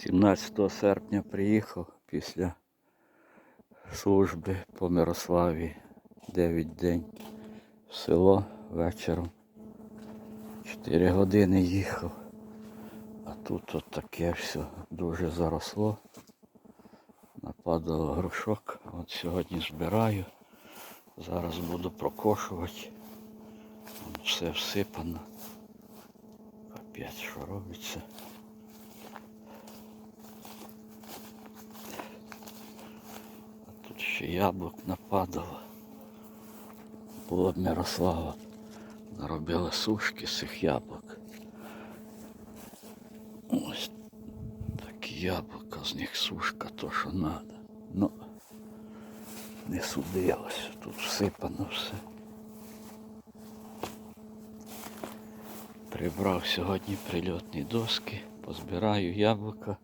17 серпня приїхав після служби по Мирославі 9 день в село вечором. 4 години їхав. А тут от таке все дуже заросло. Нападало грушок. От сьогодні збираю. Зараз буду прокошувати. Все всипано. Опять що робиться. А тут ще яблук нападало. Було б Мирослава. Наробила сушки з цих яблук. Ось такі яблука, з них сушка, то що треба. Ну, не судилося, тут всипано все. Прибрав сьогодні прильотні доски, позбираю яблука,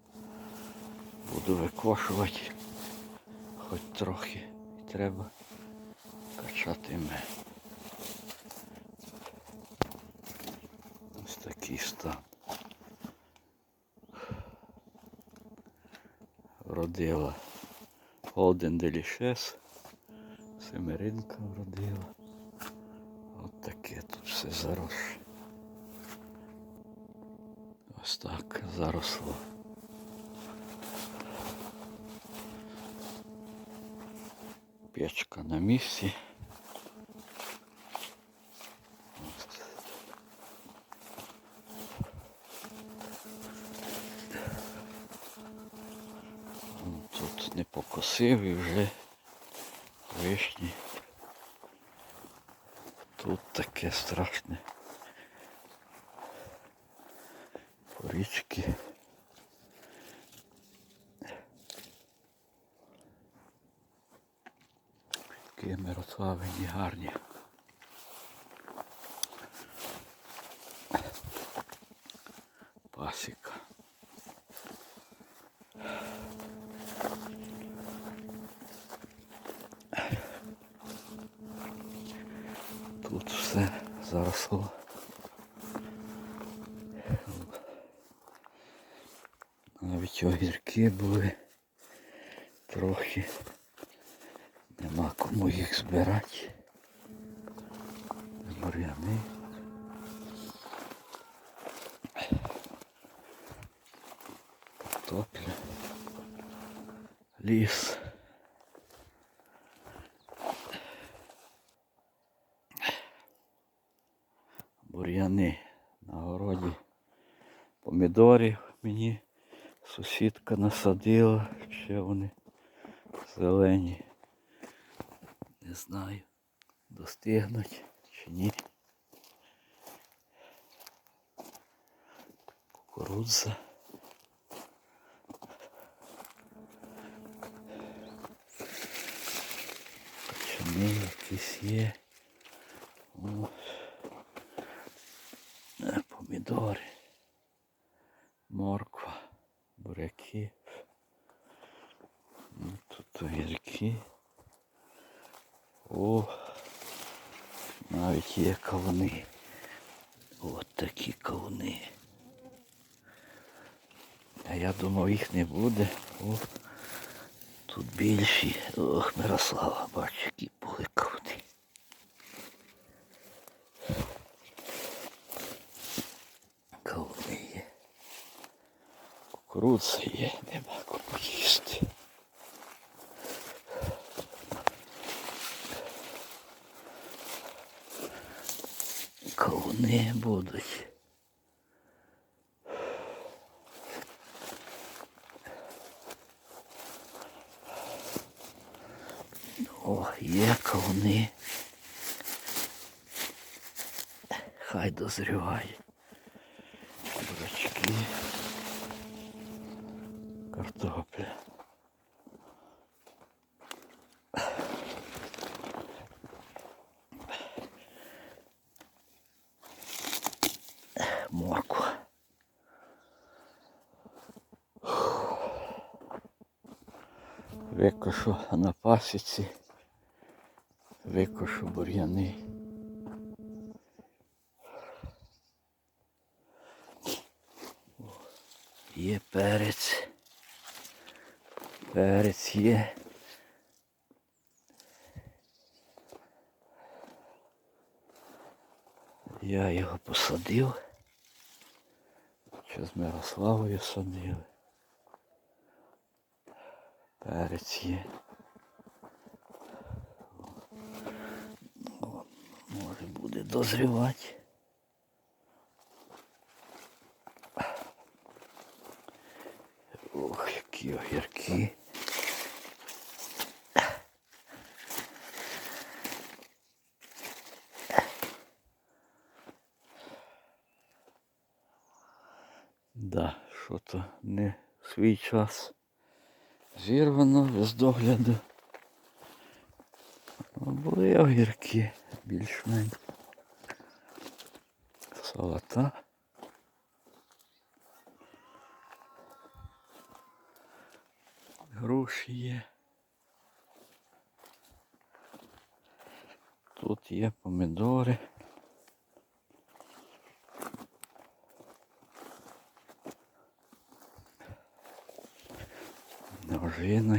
буду викошувати, хоч трохи і треба качати мед. Ось такий стан. Вродила Golden Delicious, Семеринка вродила. От таке тут все заросше. Ось так заросло. Печка на місці. Тут не покосив і вже вишні. Тут таке страшне. Порічки. Які мирославені гарні. Пасіка. Тут все заросло. Навіть огірки були трохи. Нема кому їх збирати. Бур'яни. Картопля. Ліс. Бур'яни на городі. Помідорів мені сусідка насадила, ще вони зелені. Не знаю, достигнуть чи ні. Кукурудза. Качани якісь є. Е, Помідори. Морква. Буряки. Ну, Тут огірки. О, навіть є кавуни. От такі кавуни. А я думав їх не буде. О, тут більші. Ох, Мирослава, бачу, які були кавуни. Кавуни є. Кукурудза є, нема кому їсти. Кавуни будуть. О, є кавуни. Хай дозріває. Бурачки. Картопля. Морква. Викошу на пасіці. Викошу бур'яни. Є перець. Перець є. Я його посадив. Чи з Мирославою садили. Перець є. О, Може буде дозрівати. Ох, які огірки. Да, що то не свій час. Зірвано без догляду. Були огірки більш-менш. Салата. Груші є. Тут є помідори. Ожина.